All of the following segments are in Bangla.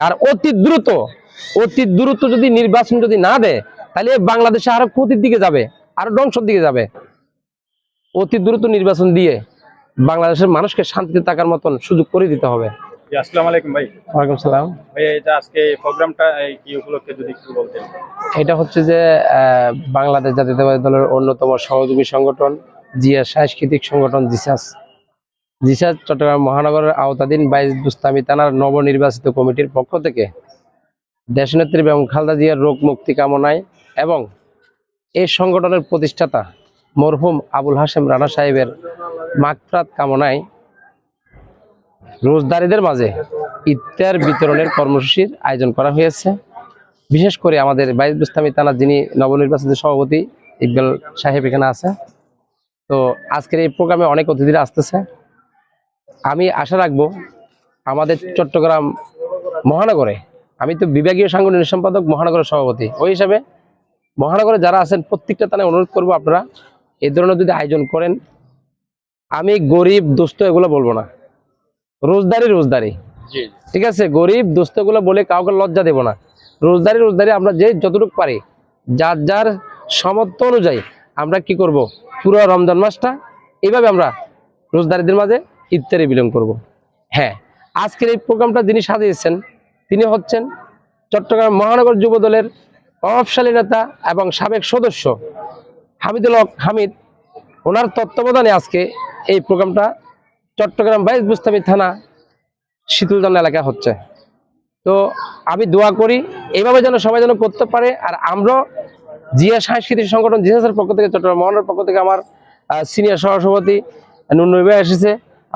আর অতি দ্রুত অতি দ্রুত যদি নির্বাচন যদি না দেয় তাহলে বাংলাদেশে আরও ক্ষতির দিকে যাবে আরও ধ্বংসের দিকে যাবে। অতি দ্রুত নির্বাচন দিয়ে বাংলাদেশের মানুষকে শান্তিতে থাকার মতন সুযোগ করে দিতে হবে। জি, আসসালামু আলাইকুম ভাই। ওয়ালাইকুম সালাম। ভাই এটা আজকে এই প্রোগ্রামটা এই কি উপলক্ষে যদি একটু বলতেন? এটা হচ্ছে যে আহ, বাংলাদেশ জাতীয়তাবাদী দলের অন্যতম সহযোগী সংগঠন জিয়া সাংস্কৃতিক সংগঠন জিসাস। জিসাস চট্টগ্রাম মহানগরের আওতাধীন বাইশ দুস্তামি থানার নবনির্বাচিত কমিটির পক্ষ থেকে দেশনেত্রী বেগম খালদা জিয়ার রোগ মুক্তি কামনায় এবং এই সংগঠনের প্রতিষ্ঠাতা মরহুম আবুল হাসেম রানা সাহেবের মাগফরাত কামনায় রোজদারিদের মাঝে ইফতার বিতরণের কর্মসূচির আয়োজন করা হয়েছে। বিশেষ করে আমাদের বাইশ বুস্তামি থানার যিনি নবনির্বাচিত সভাপতি ইকবাল সাহেব এখানে আছে। তো আজকের এই প্রোগ্রামে অনেক অতিথিরা আসতেছে। আমি আশা রাখব আমাদের চট্টগ্রাম মহানগরে আমি তো বিভাগীয় সাংগঠনিক সম্পাদক মহানগরের সভাপতি। ওই হিসাবে মহানগরে যারা আছেন প্রত্যেকটা থানায় অনুরোধ করব আপনারা এই ধরনের যদি আয়োজন করেন আমি গরিব দোস্ত এগুলো বলব না। রোজদারি রোজদারি। ঠিক আছে? গরিব দোস্তগুলো বলে কাউকে লজ্জা দেব না। রোজদারি রোজদারি আমরা যে যতটুকু পারি যার যার সামর্থ্য অনুযায়ী আমরা কি করব? পুরো রমজান মাসটা এইভাবে আমরা রোজদারিদের মাঝে ইফতারি বিলং করব। হ্যাঁ আজকের এই প্রোগ্রামটা যিনি সাজিয়েছেন, তিনি হচ্ছেন চট্টগ্রাম মহানগর যুব দলের প্রভাবশালী নেতা এবং সাবেক সদস্য হামিদুল হক হামিদ। ওনার তত্ত্বাবধানে আজকে এই প্রোগ্রামটা চট্টগ্রাম বাইশ বুস্তামি থানা শীতলজন এলাকা হচ্ছে। তো আমি দোয়া করি এইভাবে যেন সবাই যেন করতে পারে, আর আমরা জিয়া সাংস্কৃতিক সংগঠন জিএসের পক্ষ থেকে, চট্টগ্রাম মহানগরের পক্ষ থেকে আমার সিনিয়র সহসভাপতি ভাই এসেছে।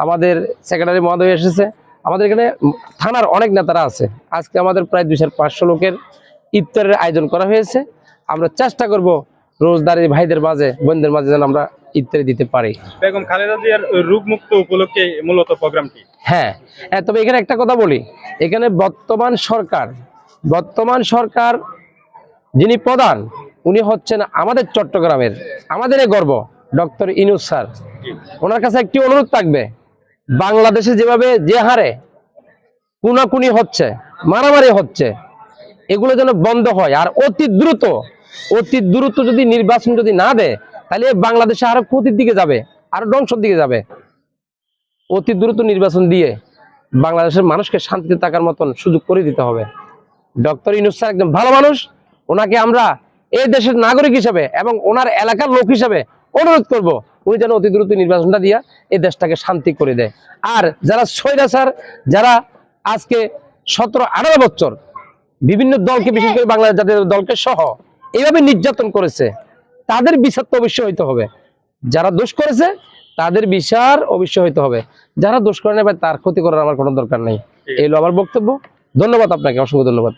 আমাদের সেক্রেটারি মহোদয় এসেছে। আমাদের এখানে থানার অনেক নেতারা আছে। আজকে আমাদের প্রায় দুইশো পাঁচশো লোকের ইফতারের আয়োজন করা হয়েছে। আমরা চেষ্টা করব রোজদারি ভাইদের মাঝে বোনদের মাঝে যেন আমরা ইফতারি দিতে পারি। বেগম খালেদা জিয়ার উপলক্ষে মূলত প্রোগ্রামটি। হ্যাঁ হ্যাঁ, তবে এখানে একটা কথা বলি। এখানে বর্তমান সরকার বর্তমান সরকার যিনি প্রধান উনি হচ্ছেন আমাদের চট্টগ্রামের আমাদের এই গর্ব ডক্টর ইনুস স্যার। ওনার কাছে একটি অনুরোধ থাকবে। বাংলাদেশে যেভাবে যে হারে কুনাকুনি হচ্ছে, মারামারি হচ্ছে, এগুলো যেন বন্ধ হয় আর অতি দ্রুত অতি দ্রুত যদি নির্বাচন যদি না দেয়, তাহলে বাংলাদেশে আরও ক্ষতির দিকে যাবে, আরও ধ্বংসের দিকে যাবে। অতি দ্রুত নির্বাচন দিয়ে বাংলাদেশের মানুষকে শান্তিতে থাকার মতন সুযোগ করে দিতে হবে। ডক্টর ইনুস স্যার একদম ভালো মানুষ, ওনাকে আমরা এই দেশের নাগরিক হিসেবে এবং ওনার এলাকার লোক হিসেবে অনুরোধ করব উনি যেন অতি দ্রুত নির্বাচনটা দিয়া এই দেশটাকে শান্তি করে দেয়। আর যারা স্যার যারা আজকে সতেরো আঠারো বছর বিভিন্ন দলকে বিশেষ করে বাংলাদেশ জাতীয় দলকে সহ এইভাবে নির্যাতন করেছে তাদের বিচার তো অবশ্যই হইতে হবে। যারা দোষ করেছে তাদের বিচার অবশ্যই হইতে হবে। যারা দোষ করে নেবে তার ক্ষতি করার আমার কোনো দরকার নেই। এই হলো আমার বক্তব্য। ধন্যবাদ আপনাকে অসংখ্য ধন্যবাদ।